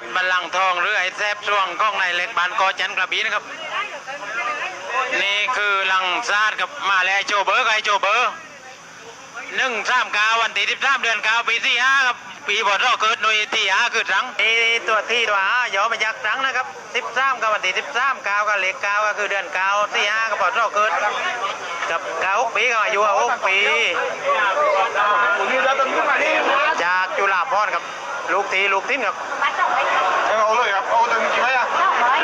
ดบัลลังก์ทองหรือไอแซบช่วงกล้องในเล็กบานกอจันกระบี่นะครับ นี่คือลังซาดกับมาแลไอโจเบอร์กับไอโจเบอร์หนึ่งสามเก้าวันที่สิบสามเดือนเก้าปีที่ห้าครับปีบอดรอเกิดหน่วยที่ห้าคือตรังไอตัวที่ตัวห้าย่อมาจากตรังนะครับสิบสามกับวันที่สิบสามเก้ากับเล็กเก้าก็คือเดือนเก้าที่ห้ากับบอดรอเกิดกับเก้าปีก็อายุหกปี จากจุฬาภรณ์ครับ ลูกทีลูกทิ้นครับเอาเลยครับเอาตึงกี่ไหมอะ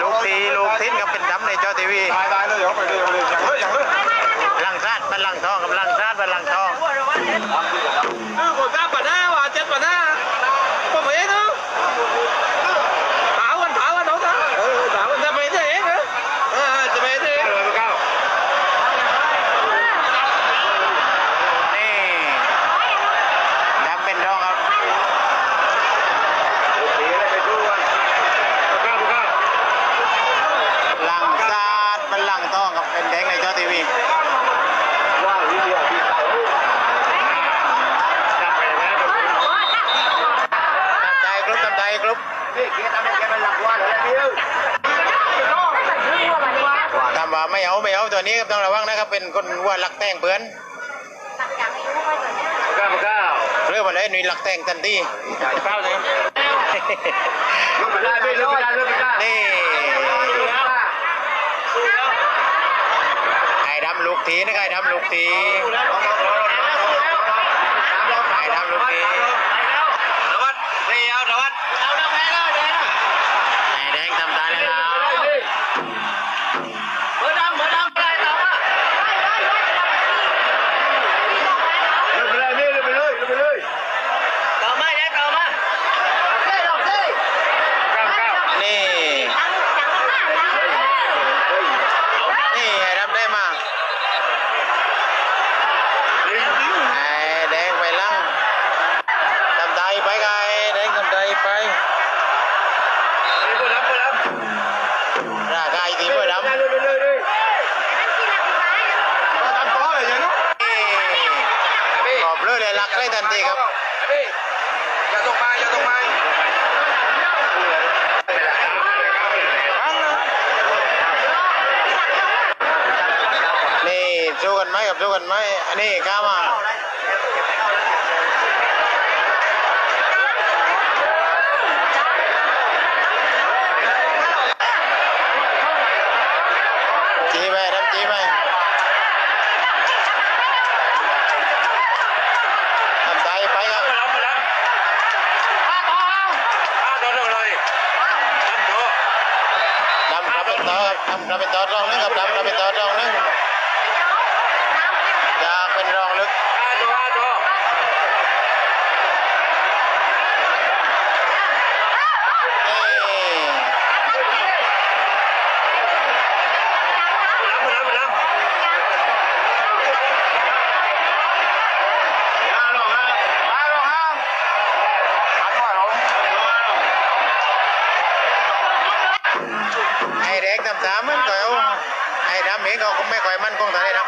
ลูกทีลูกทิ้นครับเป็นดำในจอทีวี ตายตายเลยเดี๋ยวไปเลยอย่างเลยอย่างเลย ลังซาดบัลลังก์ทองกับลังซาดบัลลังก์ทอง เออผมทราบปัญหาว่าเจ็ดปัญหาผมเองเนาะถามวันถามวันน้องนะเออถามวันจะไปที่เองเหรอเออจะไปที่เอง เลยเก้า นี่ดำเป็นรองครับ ดีเลยไปดูกันเก้าเก้า ลังซาดบัลลังก์ทองครับเป็นแดงในจอทีวี ว้าวดีอะดีเต่าจับไปไหม ทำใจกรุ๊ปทำใจกรุ๊ป นี่เกียร์ ทำให้แกมันหลักว่าเลยเดียวทำว่าไม่เอาไม่เอาตัวนี้ครับต้องระวังนะครับ เป็นคนว่าหลักแต่งเปือนเก้าเก้าเรื่องอะไรหนุ่ยหลักแต่งทันทีเก้าเลยลูกไปได้ไม่ลูกไปได้ลูกไปได้นี่ไอ้ดำลูกทีนะไอ้ดำลูกทีไอ้ดำลูกที สวัสดีเอาสวัสดีเอาน้ำแพ้แล้วเดี๋ยว ไอ้แดงทำตาแล้ว เบอร์ดำเบอร์ดำอะไรต่อมา ลูกไปเลยนี่ลูกไปเลยลูกไปเลย ต่อมาแยกต่อมา เก้าเก้า นี่นี่ไอ้ดำได้มาไอ้แดงไปลังทำใจไปไงแดงทำใจไป เบอร์ดำเบอร์ดำ ร่างกายทีเมื่อดำ ได้เลยไปเลยเลยทำต่อเลยยังนุ๊ก ข ดักได้ทันทีครับอย่าตกมาอย่าตกมานี่สู้กันไหมกับสู้กันไหมอันนี้ข้ามาจีไปทำจีไปทำใจไปครับดำรับเป็นต่อค รับดำรับเป็นต่อรองนึงครับดำรับเป็นต่อรองนึงอยากเป็นรองลึกนี่ไอ้เด็กทำ ตามมันก็เอาไอ้ดำเองก็คงไม่ค่อยมั่นคงเท่าไหร่นะ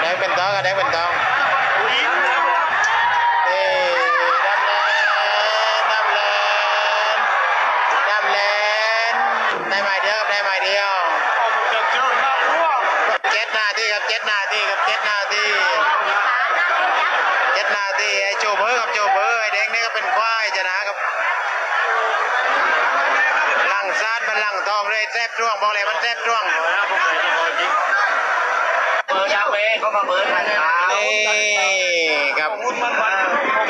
แดงเป็นตองก็แดงเป็นตองนี่ดำแลนดำแลนดำแลนได้ไม้เดียวครับได้ไม้เดียวเจ็ดนาทีครับเจ็ดนาทีครับ เจ็ดนาทีเจ็ดนาทีไอ้โจเบอร์ครับโจเบอร์ไอ้แดงนี่ก็เป็นควายชนะครับหลังซาดมันหลังทองเลยแซบช่วงบอกเลยมันแซบช่วงเปิดยาเองก็มาเปิดผ่านขาวนี่ครับ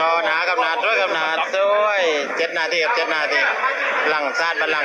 ก็หนากับหนาด้วยกับหนาด้วยเจ็ดนาทีครับเจ็ดนาทีหลังซาดบัลลัง